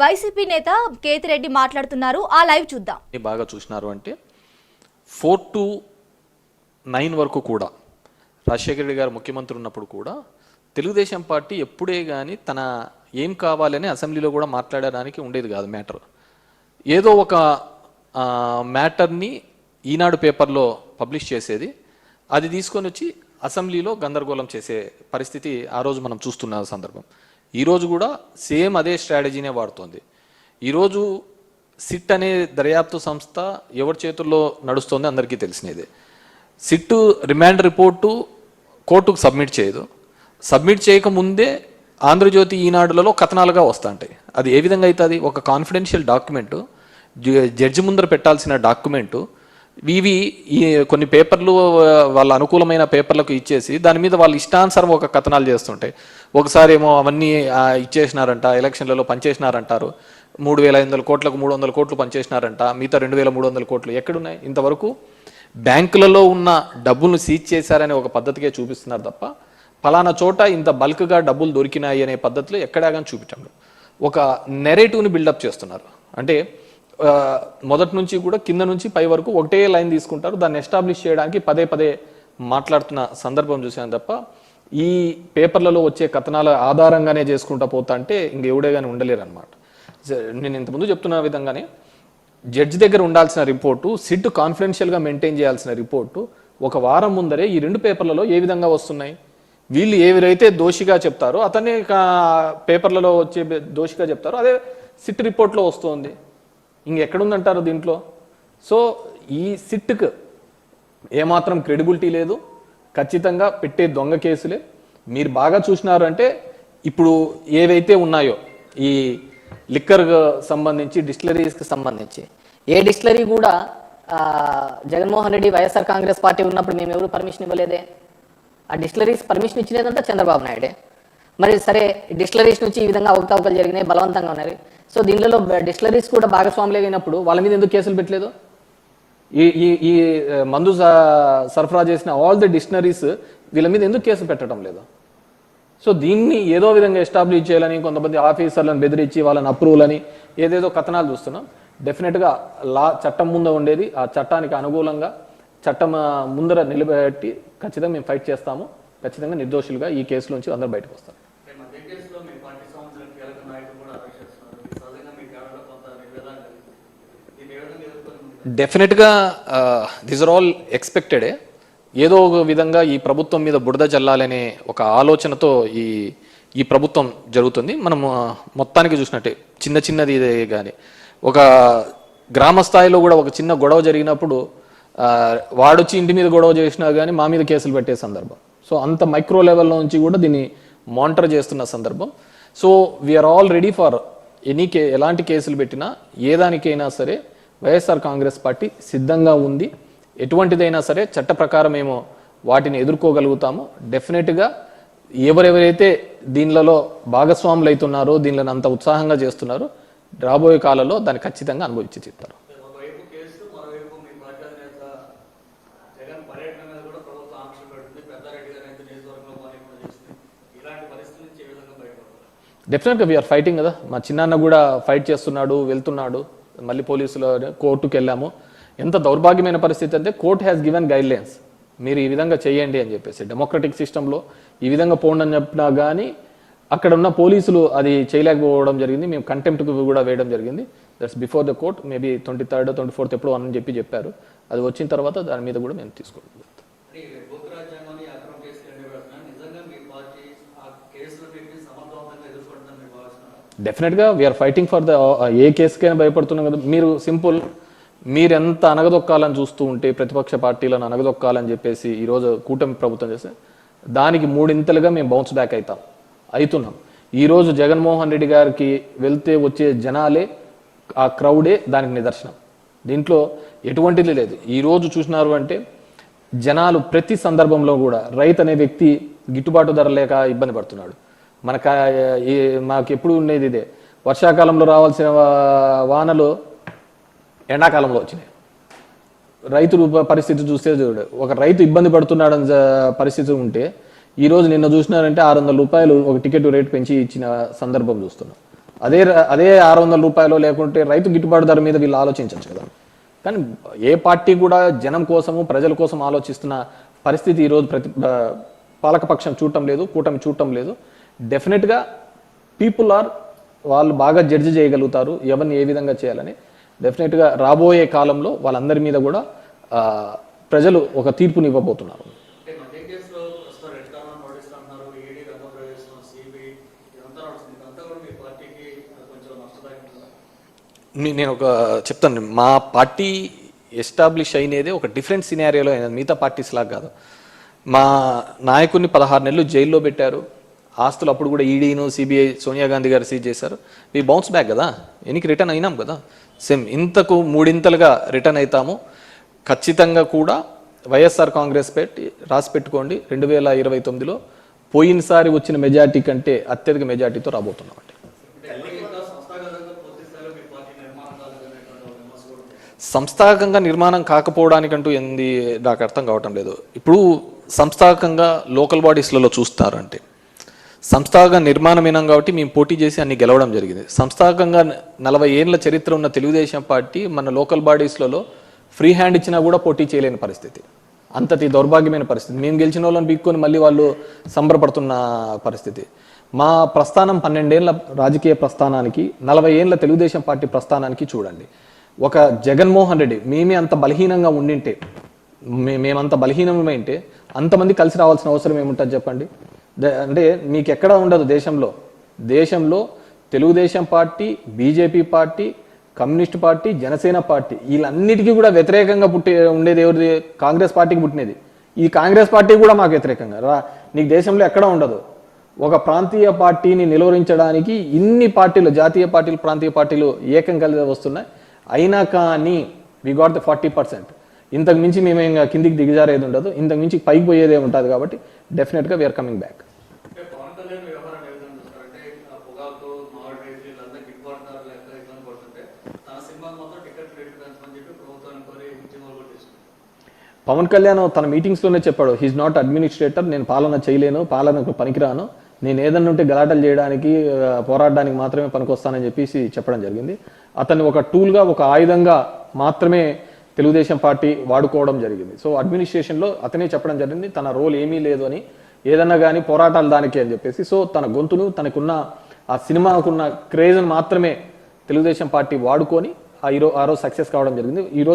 YCP నేత కేతిరెడ్డి మాట్లాడుతున్నారు. ఆ లైవ్ చూద్దాం. బాగా చూసినారు అంటే ఫోర్ టు నైన్ వరకు కూడా రాజశేఖర రెడ్డి గారు ముఖ్యమంత్రి ఉన్నప్పుడు కూడా తెలుగుదేశం పార్టీ ఎప్పుడే కానీ తన ఏం కావాలని అసెంబ్లీలో కూడా మాట్లాడడానికి ఉండేది కాదు మ్యాటర్. ఏదో ఒక మ్యాటర్ని ఈనాడు పేపర్లో పబ్లిష్ చేసేది. అది తీసుకొని వచ్చి అసెంబ్లీలో గందరగోళం చేసే పరిస్థితి ఆ రోజు మనం చూస్తున్న సందర్భం. ఈరోజు కూడా సేమ్ అదే స్ట్రాటజీనే వాడుతోంది. ఈరోజు సిట్ అనే దర్యాప్తు సంస్థ ఎవరి చేతుల్లో నడుస్తుంది అందరికీ తెలిసినదే. సిట్ రిమాండ్ రిపోర్టు కోర్టుకు సబ్మిట్ చేయదు. సబ్మిట్ చేయకముందే ఆంధ్రజ్యోతి ఈనాడులలో కథనాలుగా వస్తుంటాయి. అది ఏ విధంగా అవుతుంది ఒక కాన్ఫిడెన్షియల్ డాక్యుమెంటు జడ్జి ముందర పెట్టాల్సిన డాక్యుమెంటు ఇవి ఈ కొన్ని పేపర్లు వాళ్ళ అనుకూలమైన పేపర్లకు ఇచ్చేసి దాని మీద వాళ్ళు ఇష్టానుసారం ఒక కథనాలు చేస్తుంటాయి. ఒకసారి ఏమో అవన్నీ ఇచ్చేసినారంట ఎలక్షన్లలో పనిచేసినారంటారు. మూడు వేల ఐదు వందల కోట్లకు మూడు వందల కోట్లు పనిచేసినారంట మిగతా రెండు వేల మూడు వందల కోట్లు ఎక్కడున్నాయి? ఇంతవరకు బ్యాంకులలో ఉన్న డబ్బులను సీజ్ చేశారనే ఒక పద్ధతికే చూపిస్తున్నారు తప్ప ఫలానా చోట ఇంత బల్క్గా డబ్బులు దొరికినాయి అనే పద్ధతిలో ఎక్కడా కానీ చూపించండి. ఒక నెరేటివ్ని బిల్డప్ చేస్తున్నారు. అంటే మొదటి నుంచి కూడా కింద నుంచి పై వరకు ఒకటే లైన్ తీసుకుంటారు. దాన్ని ఎస్టాబ్లిష్ చేయడానికి పదే పదే మాట్లాడుతున్న సందర్భం చూసాను తప్ప ఈ పేపర్లలో వచ్చే కథనాల ఆధారంగానే చేసుకుంటా పోతా అంటే ఇంక ఎవడే కానీ ఉండలేరు అనమాట నేను ఇంతకుముందు చెప్తున్న విధంగానే జడ్జి దగ్గర ఉండాల్సిన రిపోర్టు సిట్ కాన్ఫిడెన్షియల్గా మెయింటైన్ చేయాల్సిన రిపోర్టు ఒక వారం ముందరే ఈ రెండు పేపర్లలో ఏ విధంగా వస్తున్నాయి? వీళ్ళు ఏవిరైతే దోషిగా చెప్తారో అతనే పేపర్లలో వచ్చే దోషిగా చెప్తారో అదే సిట్ రిపోర్ట్లో వస్తుంది. ఇంకెక్కడుందంటారు దీంట్లో? సో ఈ సిట్కు ఏమాత్రం క్రెడిబిలిటీ లేదు. ఖచ్చితంగా పెట్టే దొంగ కేసులే. మీరు బాగా చూసినారు అంటే ఇప్పుడు ఏవైతే ఉన్నాయో ఈ లిక్కర్ సంబంధించి డిస్టిలరీస్కి సంబంధించి. ఏ డిస్టిలరీ కూడా Jaganmohan Reddy YSR Congress party ఉన్నప్పుడు మేము ఎవరు పర్మిషన్ ఇవ్వలేదే? ఆ డిస్టిలరీస్ పర్మిషన్ ఇచ్చినదంతా చంద్రబాబు నాయుడే. మరి సరే డిస్టిలరీస్ నుంచి ఈ విధంగా అవకతవకలు జరిగినాయి బలవంతంగా ఉన్నాయి. సో దీనిలో డిస్టిలరీస్ కూడా భాగస్వాములు అయినప్పుడు వాళ్ళ మీద ఎందుకు కేసులు పెట్టలేదు? ఈ ఈ ఈ మందు స- సరఫరా చేసిన ఆల్ ది డిక్షనరీస్ వీళ్ళ మీద ఎందుకు కేసు పెట్టడం లేదు? సో దీన్ని ఏదో విధంగా ఎస్టాబ్లిష్ చేయాలని కొంతమంది ఆఫీసర్లను బెదిరించి వాళ్ళని అప్రూవల్ అని ఏదేదో కథనాలు చూస్తున్నాం. డెఫినెట్గా లా చట్టం ముందు ఉండేది. ఆ చట్టానికి అనుకూలంగా చట్టం ముందర నిలబెట్టి ఖచ్చితంగా మేము ఫైట్ చేస్తాము. ఖచ్చితంగా నిర్దోషులుగా ఈ కేసులోంచి అందరూ బయటకు వస్తారు మేము అదే కేసులో మీ పార్టీ సంవత్సరం కీలక నాయకులు కూడా అరెస్ట్ చేస్తున్నారు ఇది సహజంగా మీ కేడలో కొంత నిర్వేదన కలిగింది దీన్ని ఏ విధంగా ఎదుర్కొని డెఫినెట్గా దిస్ ఆర్ ఆల్ ఎక్స్పెక్టెడే ఏదో ఒక విధంగా ఈ ప్రభుత్వం మీద బురద చల్లాలనే ఒక ఆలోచనతో ఈ ఈ ప్రభుత్వం జరుగుతుంది. మనం uh, మొత్తానికి చూసినట్టే చిన్న చిన్నది ఇదే కానీ ఒక గ్రామ స్థాయిలో కూడా ఒక చిన్న గొడవ జరిగినప్పుడు uh, వాడొచ్చి ఇంటి మీద గొడవ చేసినా కానీ మా మీద కేసులు పెట్టే సందర్భం. సో అంత మైక్రో లెవెల్లో నుంచి కూడా దీన్ని మానిటర్ చేస్తున్న సందర్భం. So we're all ready for any కే ఎలాంటి కేసులు పెట్టినా ఏ దానికైనా సరే వైఎస్ఆర్ కాంగ్రెస్ పార్టీ సిద్ధంగా ఉంది. ఎటువంటిదైనా సరే చట్ట ప్రకారం ఏమో వాటిని ఎదుర్కోగలుగుతాము. డెఫినెట్గా ఎవరెవరైతే దీనిలలో భాగస్వాములు అవుతున్నారో దీనిలో అంత ఉత్సాహంగా చేస్తున్నారో రాబోయే కాలంలో దాన్ని ఖచ్చితంగా అనుభవించి చెప్తారు డెఫినెట్గా వీఆర్ ఫైటింగ్ కదా. మా చిన్నాన్న కూడా ఫైట్ చేస్తున్నాడు వెళ్తున్నాడు. మళ్ళీ పోలీసులు కోర్టుకు వెళ్ళాము ఎంత దౌర్భాగ్యమైన పరిస్థితి అంటే కోర్ట్ హ్యాస్ గివెన్ గైడ్లైన్స్ మీరు ఈ విధంగా చేయండి అని చెప్పేసి. డెమోక్రటిక్ సిస్టంలో ఈ విధంగా పోండి అని చెప్పినా కానీ అక్కడ ఉన్న పోలీసులు అది చేయలేకపోవడం జరిగింది. మేము కంటెంప్ట్కి కూడా వేయడం జరిగింది. That's before the court maybe twenty third twenty fourth ఎప్పుడో అని చెప్పి చెప్పారు. అది వచ్చిన తర్వాత దాని మీద కూడా మేము తీసుకోవాలి అంటే ఈ బుక్ రాజ్యాంగాన్ని అక్రమ కేసులు ఎండి పెడుతున్నారు నిజంగా మీ పార్టీ ఆ కేసులు పెట్టి సమర్థవంతంగా ఎదుర్కొంటుందని మీరు భావిస్తున్నారు డెఫినెట్గా వీఆర్ ఫైటింగ్ ఫర్ ద ఏ కేసుకైనా భయపడుతున్నాం కదా. మీరు సింపుల్ మీరు ఎంత అనగదొక్కాలని చూస్తూ ఉంటే ప్రతిపక్ష పార్టీలను అనగదొక్కాలని చెప్పేసి ఈరోజు కూటమి ప్రభుత్వం చేస్తే దానికి మూడింతలుగా మేము బౌన్స్ బ్యాక్ అవుతాం అవుతున్నాం. ఈరోజు జగన్మోహన్ రెడ్డి గారికి వెళ్తే వచ్చే జనాలే ఆ క్రౌడే దానికి నిదర్శనం. దీంట్లో ఎటువంటిది లేదు. ఈరోజు చూసినారు అంటే జనాలు ప్రతి సందర్భంలో కూడా రైతు అనే వ్యక్తి గిట్టుబాటు ధర లేక ఇబ్బంది పడుతున్నాడు. మన ఈ మాకు ఎప్పుడు ఉండేది ఇదే. వర్షాకాలంలో రావాల్సిన వానలు ఎండాకాలంలో వచ్చినాయి. రైతు పరిస్థితి చూస్తే చూడు ఒక రైతు ఇబ్బంది పడుతున్నాడని పరిస్థితి ఉంటే ఈ రోజు నిన్న చూసినారంటే ఆరు వందల రూపాయలు ఒక టికెట్ రేట్ పెంచి ఇచ్చిన సందర్భం చూస్తున్నాం. అదే అదే ఆరు వందల రూపాయలు లేకుంటే రైతు గిట్టుబాటు ధర మీద వీళ్ళు ఆలోచించవచ్చు కదా. కానీ ఏ పార్టీ కూడా జనం కోసము ప్రజల కోసం ఆలోచిస్తున్న పరిస్థితి ఈరోజు ప్రతి పాలకపక్షం చూడటం లేదు కూటమి చూడటం లేదు. డెఫినెట్గా పీపుల్ ఆర్ వాళ్ళు బాగా జడ్జి చేయగలుగుతారు ఎవరిని ఏ విధంగా చేయాలని. డెఫినెట్గా రాబోయే కాలంలో వాళ్ళందరి మీద కూడా ప్రజలు ఒక తీర్పుని ఇవ్వబోతున్నారు. నేను ఒక చెప్తాను. మా పార్టీ ఎస్టాబ్లిష్ అయినదే ఒక డిఫరెంట్ సినారియోలో అయినది. మిగతా పార్టీస్ లాగా కాదు. మా నాయకుడిని పదహారు నెలలు జైల్లో పెట్టారు. ఆస్తులు అప్పుడు కూడా ఈడీను సిబిఐ సోనియా గాంధీ గారు సీజ్ చేశారు. మీ బౌన్స్ బ్యాక్ కదా? ఎనికి రిటర్న్ అయినాం కదా? సేమ్ ఇంతకు మూడింతలుగా రిటర్న్ అవుతాము ఖచ్చితంగా కూడా వైఎస్ఆర్ కాంగ్రెస్ పెట్టి రాసి పెట్టుకోండి. రెండు వేల ఇరవై తొమ్మిదిలో పోయినసారి వచ్చిన మెజార్టీ కంటే అత్యధిక మెజార్టీతో రాబోతున్నాం అండి. సంస్థాగతంగా నిర్మాణం కాకపోవడానికంటూ ఏంది నాకు అర్థం కావటం లేదు. ఇప్పుడు సంస్థాగతంగా లోకల్ బాడీస్లలో చూస్తారంటే అంటే సంస్థాగత నిర్మాణమైనాం కాబట్టి మేము పోటీ చేసి అన్ని గెలవడం జరిగింది. సంస్థాగతంగా నలభై ఏళ్ళ చరిత్ర ఉన్న తెలుగుదేశం పార్టీ మన లోకల్ బాడీస్లలో ఫ్రీ హ్యాండ్ ఇచ్చినా కూడా పోటీ చేయలేని పరిస్థితి. అంతటి దౌర్భాగ్యమైన పరిస్థితి. మేము గెలిచిన వాళ్ళని పీక్కొని మళ్ళీ వాళ్ళు సంబరపడుతున్న పరిస్థితి. మా ప్రస్థానం పన్నెండేళ్ళ రాజకీయ ప్రస్థానానికి నలభై ఏళ్ళ తెలుగుదేశం పార్టీ ప్రస్థానానికి చూడండి. ఒక జగన్మోహన్ రెడ్డి మేమే అంత బలహీనంగా ఉండింటే మేమంత బలహీనమైంటే అంతమంది కలిసి రావాల్సిన అవసరం ఏముంటుంది చెప్పండి? అంటే మీకు ఎక్కడ ఉండదు దేశంలో. దేశంలో Telugu Desam party BJP party communist party Janasena party వీళ్ళన్నిటికీ కూడా వ్యతిరేకంగా పుట్టే ఉండేది ఎవరిది? కాంగ్రెస్ పార్టీకి పుట్టినది. ఈ కాంగ్రెస్ పార్టీ కూడా మాకు వ్యతిరేకంగా. రా నీకు దేశంలో ఎక్కడ ఉండదు. ఒక ప్రాంతీయ పార్టీని నిలువరించడానికి ఇన్ని పార్టీలు జాతీయ పార్టీలు ప్రాంతీయ పార్టీలు ఏకం కలిసి వస్తున్నాయి. అయినా కానీ we got the forty percent ఇంతకు మించి మేము ఇంకా కిందికి దిగజారేది ఉండదు. ఇంతకు మించి పైకి పోయేదే ఉంటుంది కాబట్టి డెఫినెట్గా we're coming back Pawan Kalyan తన మీటింగ్స్లోనే చెప్పాడు హీస్ నాట్ అడ్మినిస్ట్రేటర్ నేను పాలన చేయలేను పాలనకు పనికిరాను. నేను ఏదన్నా ఉంటే గలాటలు చేయడానికి పోరాడడానికి మాత్రమే పనికొస్తానని చెప్పేసి చెప్పడం జరిగింది. అతన్ని ఒక టూల్గా ఒక ఆయుధంగా మాత్రమే తెలుగుదేశం పార్టీ వాడుకోవడం జరిగింది. సో అడ్మినిస్ట్రేషన్లో అతనే చెప్పడం జరిగింది తన రోల్ ఏమీ లేదు అని ఏదన్నా కానీ పోరాటాలు దానికి అని చెప్పేసి. సో తన గొంతును తనకున్న ఆ సినిమాకున్న క్రేజ్ను మాత్రమే తెలుగుదేశం పార్టీ వాడుకొని ఆ ఈరో ఆ రోజు సక్సెస్ కావడం జరిగింది. ఈరోజు